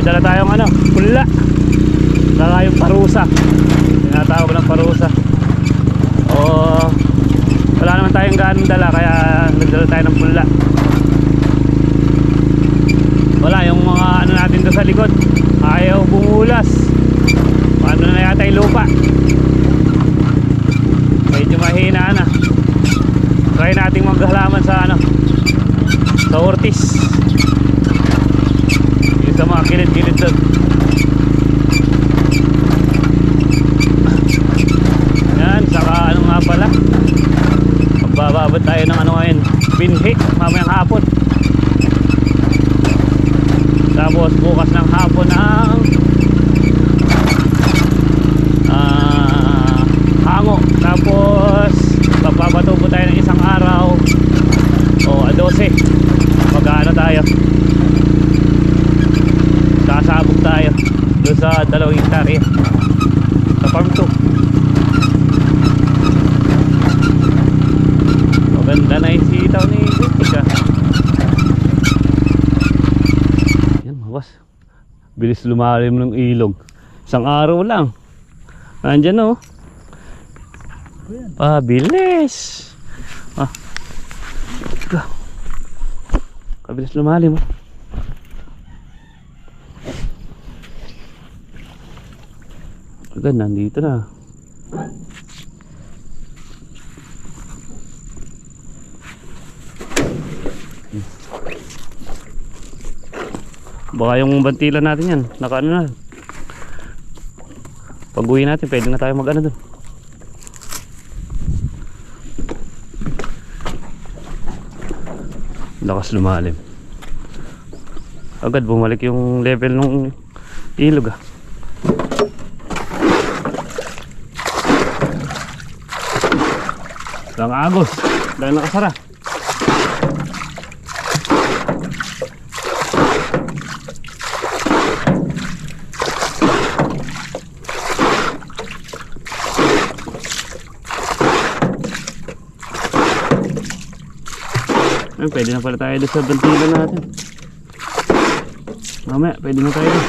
May dala tayong ano, pula. Saka yung parusa. Tinatawag ng parusa. O, wala naman tayong ganong dala kaya nagdala tayo ng pula. Wala, yung mga ano natin doon sa likod. Ayaw bumulas. Ano na yata yung lupa. Medyo mahina na. Try nating maghalaman sa ano, sa Ortiz. Sa mga kilid-kilid doon. Yan, saka ano nga pala. Magbababot tayo ng ano ngayon, binhi, mamayang hapon. Tapos bukas ng hapon ang ah, hango. Tapos papabato po tayo ng isang araw o a 12. Mag-ano tayo. Sasabog tayo doon sa dalawang hektarya. Sa farm 2. Maganda na yung sitaw ni Jessica. Yan boss. Bilis lumalim ng ilog. Isang araw lang. Nandyan oh. Ah, bilis. Ah. Ika. Kabilis lumalim oh. Agad, nandito na. Baka yung bantilan natin yan, naka ano na. Pag uwi natin, pwede na tayo mag ano dun. Lakas lumalim. Agad bumalik yung level ng ilog ah. Lang agos, dahil nakasara. Ay, pwede na pala tayo sa bantila natin. Mamaya, pwede na tayo doon.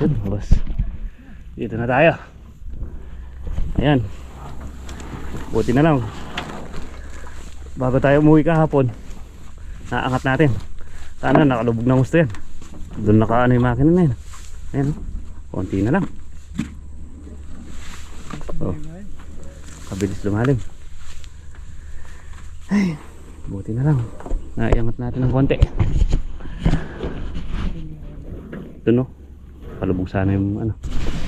Yun, boss. Dito na tayo. Ayan. Buti na lang. Bago tayo umuwi kahapon, naangat natin. Sana nakalubog na gusto yan. Doon naka ano yung makina na yan. Ayan. Konti na lang. Oh. Kabilis lumalim. Ay, buti na lang. Naiangat natin ng konti. Ito no. Palubog sana yung ano.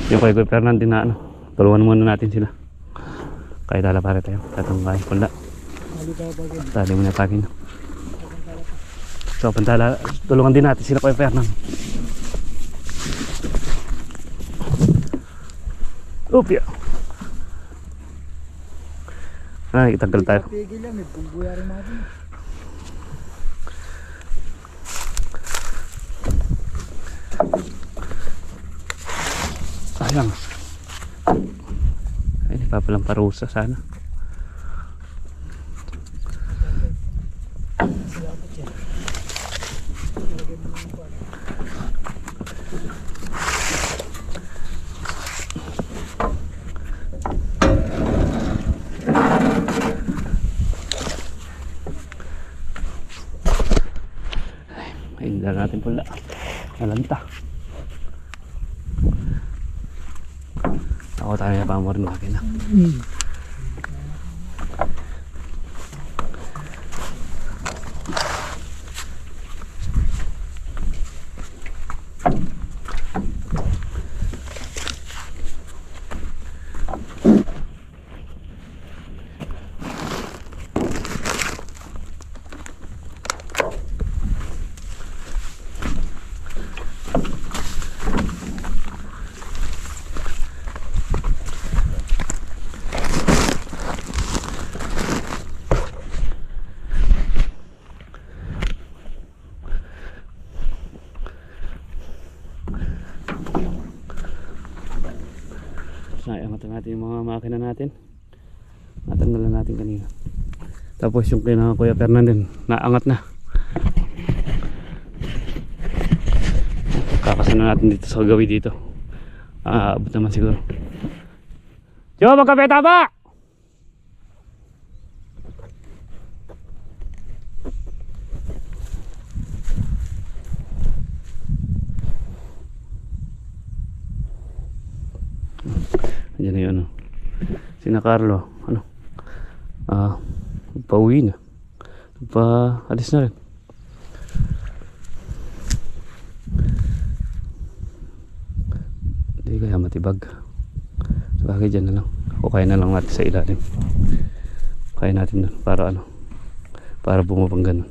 Yung kay Kuya Fernandin na ano. Tulungan muna natin sila. Kahit tala pare tayo. Tatang kain pala. Tali mo na takin. So, pantala. Tulungan din natin sila Kuya Fernand. Upya. Ay, itagal tayo. Tigil yan, Sayang. Ay, di pa palang parusa sana. Ay, natin pula. Nalanta. Ako tayo pa mo rin makina. Sayang natin yung mga makina natin. Natanggalan natin kanina. Tapos yung kina Kuya Fernandin, naangat na. Kakasana natin dito sa gawi dito. Aabot naman siguro. Yo, magkape tama! Na yun, ano. Sina Carlo, ano. Ah, pauwi na. Pa, alis na rin. Hindi kaya matibag. Sabagay dyan na lang. O kaya na lang natin sa ilalim. Kaya natin doon para ano. Para bumabang ganun.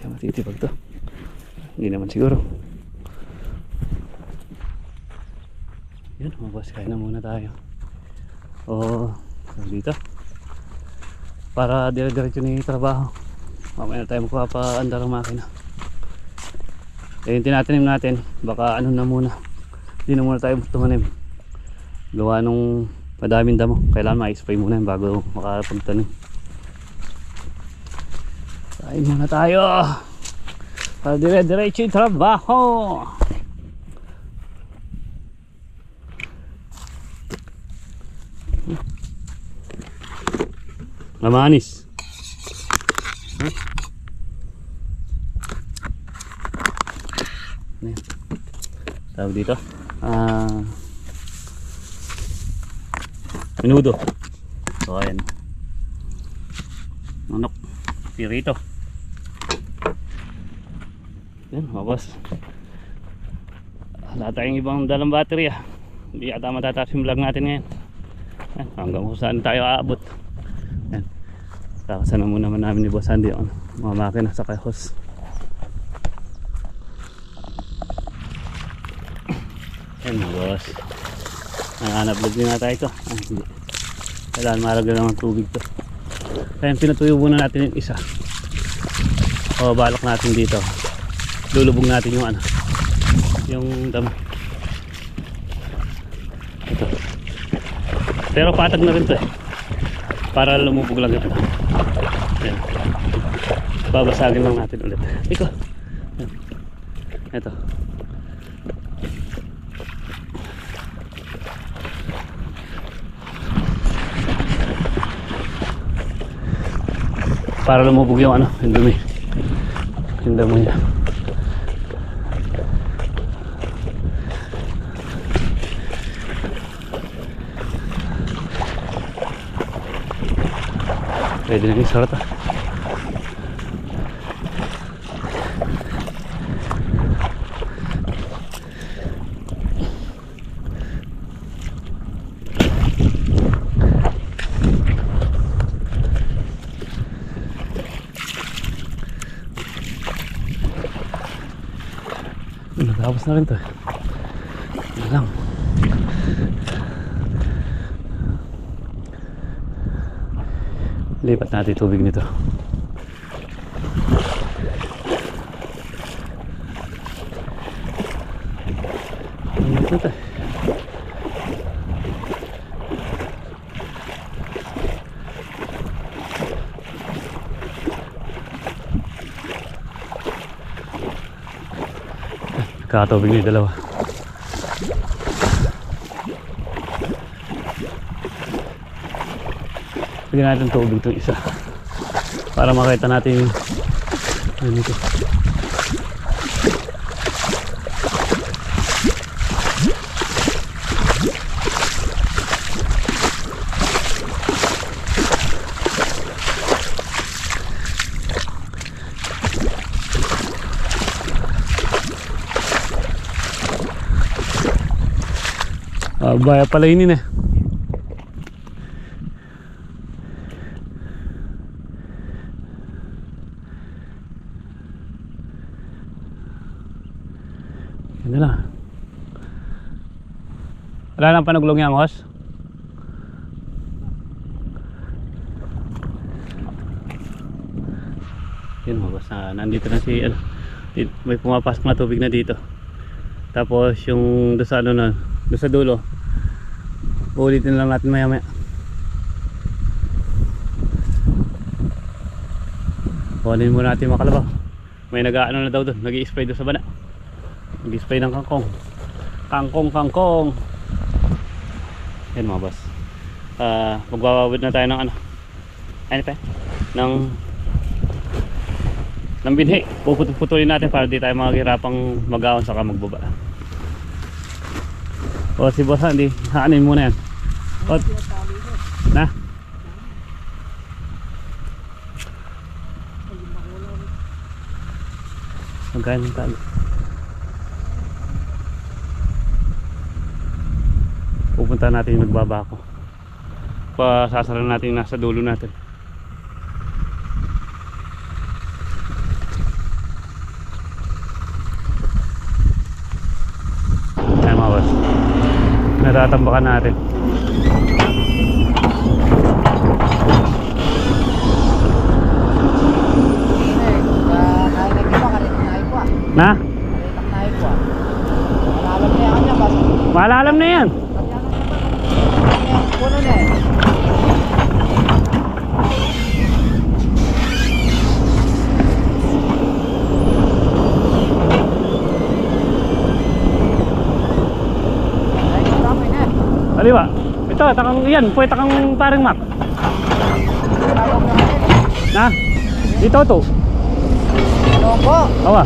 Kaya matitibag to. Hindi naman siguro. Yun, mga boss, kain na muna tayo. O, dito. Para dire-diretso na yung trabaho. Mamaya tayo magpapaandar ang makina. Eh, yung tinatanim natin, baka ano na muna. Hindi na muna tayo tumanim. Gawa nung madaming damo. Kailangan ma-spray muna yun bago makapagtanim. Kain muna tayo. Para dire-diretso yung trabaho. Mamanis. Huh? Tawag dito? Ah... menudo. So, ayan. Manok. Pirito. Yan, mga boss. Wala tayong ibang dalang battery ah. Hindi yata matatapos yung vlog natin ngayon. Yan, hanggang kung saan tayo aabot. Yan. Kakasana muna naman namin ni Boss Andy yung ano, mga makina sa kahos. Yan mga boss. Nanganap-vlog din na tayo ito. Ah, hindi. Kailangan maragyan lang ng tubig to. Kaya pinatuyo muna natin yung isa. O balak natin dito. Lulubog natin yung ano. Yung damo. Ito. Pero patag na rin to eh. Para lumubog lang ito. Yan. Babasagin lang natin ulit. Iko. Ito. Para lumubog yung ano, yung dumi. Yung damo niya. Pwede na yung sarata. Natapos na rin to. Yan lang. Lipat natin tubig nito. Ito to? Kakatubig na dalawa. Lagyan natin tubig itong isa. Para makita natin yung ano ito. Uh, baya pala yun eh. Yan na lang. Wala nang panuglong yung host? Yun mga boss, ah, nandito na si ano, may pumapasok na tubig na dito. Tapos yung doon sa ano na, doon sa dulo. Ulitin lang natin maya maya. Kunin muna natin mga. May nag-ano na daw doon, nag-i-spray doon sa bana. Nag-i-spray ng kangkong. Kangkong, kangkong. Yan mga boss. Ah, magbabawid na tayo ng ano. Ano pa? Ng ng binhi. Puputulin natin para di tayo maghirapang mag-aon saka magbaba. O si boss hindi, haanin muna yan. O, na? Magkano ang talo? Pupunta natin yung nagbabako. Pasasara natin yung nasa dulo natin. Ayan mga boss. Natatambakan natin. Na? Malalam na yan. Kaliwa. Ito, takang yan. Pwede takang parang map. Na? Dito to. Awa.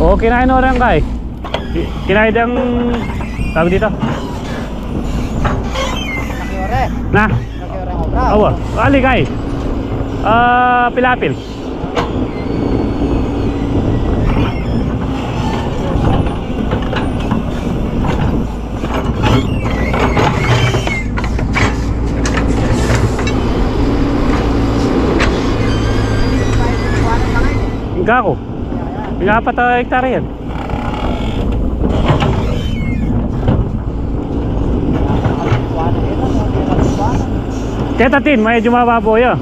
Oo, kinain na orang kay. Ki- Kinain ang tawag dito. Na? Awa. Ali kay. Ah, pilapil. Hingga Hingga apat na hektare yan. Kaya tatin, medyo mababo yun.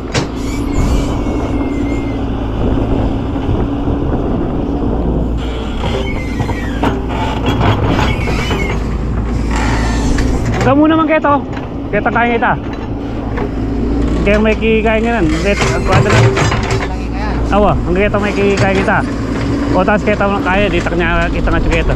Kamu naman keto. Kita kaya kita. Kaya may kikaya nga nan. Dito, ako ada lang. Awa, ang kita may kikaya kita. O tapos kita mo lang kaya, dito kanya kita nga kita.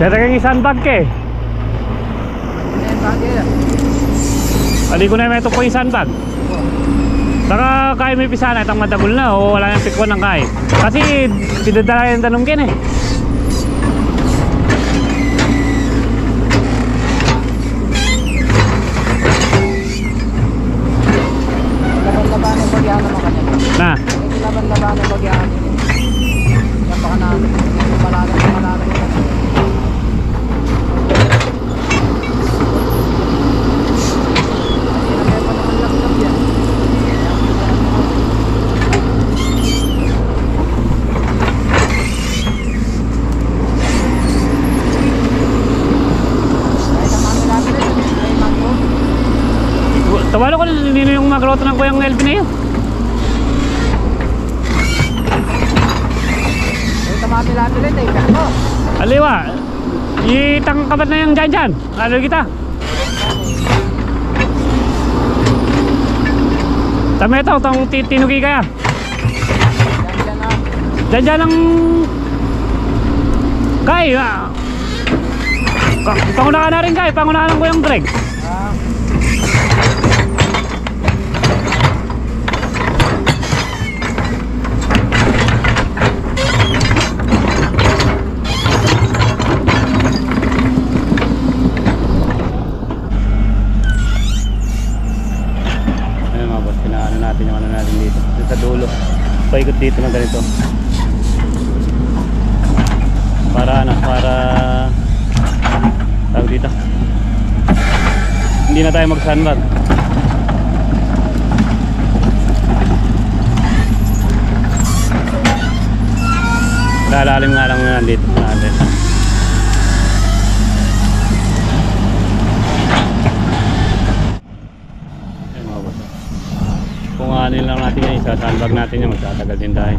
Siya kang isang bag Ali ko na may ito po yung sandbag. Saka kaya may pisana itang madagol na o wala nang pikwan ng kaya. Kasi pinadala yung tanong kin eh. Laban-laban ang bagyan naman kanya. Na, Laban-laban ang bagyan. Yan baka na malalim na malalim. tawalo ko na nino yung Elvin na yun. Tamami-lami eh. Pero Aliwa, itang kabat na yung dyan dyan. Ano kita? Tama ito, itong ti- tinugi kaya. yan dyan. Dyan ang... Kay, ah. Pa- Pangunahan na rin kay, pangunahan ko yung Greg. Ah, dulo. Paikot dito ng ganito. Para ano, para tawag dito. Hindi na tayo mag-sandbag. Lalalim nga lang na nandito natin. Ayun mga boss. Ano lang natin yan, isasandbag natin yan, magtatagal din tayo.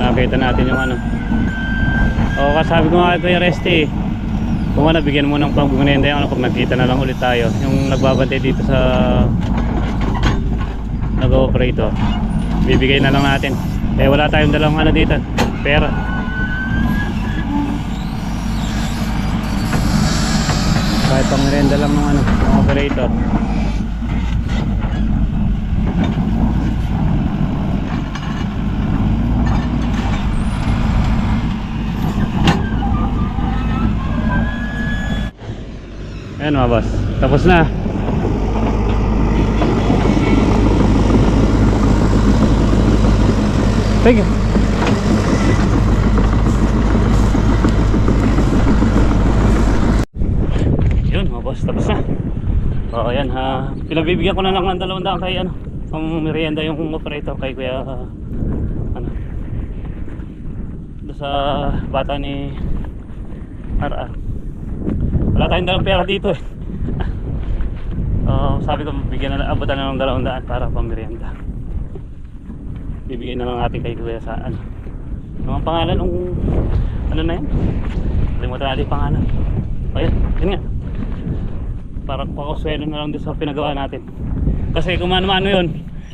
Nakakita natin yung ano. O kasabi ko nga ito yung Resty. Kung ano, bigyan mo ng panggunenda yung ano, pag nagkita na lang ulit tayo. Yung nagbabantay dito sa nag-operator. Bibigay na lang natin. Eh wala tayong dalawang ano dito. Pera. Kahit pang merenda lang ng ano, ng operator. Ayan mga boss. Tapos na. Thank you. Yun mga boss, tapos na. O ha. Pinagbibigyan ko na lang ng dalawang daan kay ano. Ang merienda yung operator kay kuya ah, ano. Sa bata ni RR. Wala tayong dalang pera dito eh. Ah, sabi ko bigyan na lang, abutan na ng dalawang daan para pang merienda bibigay na lang natin kay Kuya sa ano. Ang pangalan ng ano na yan? Limutan natin pangalan. Ayun, yun nga. Para pakoswelo na lang din sa pinagawa natin. Kasi kung mano-mano yun,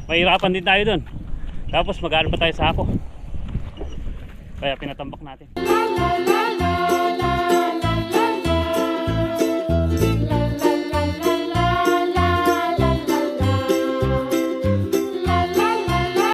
mahirapan din tayo dun. Tapos magkano pa tayo sa ako. Kaya pinatambak natin.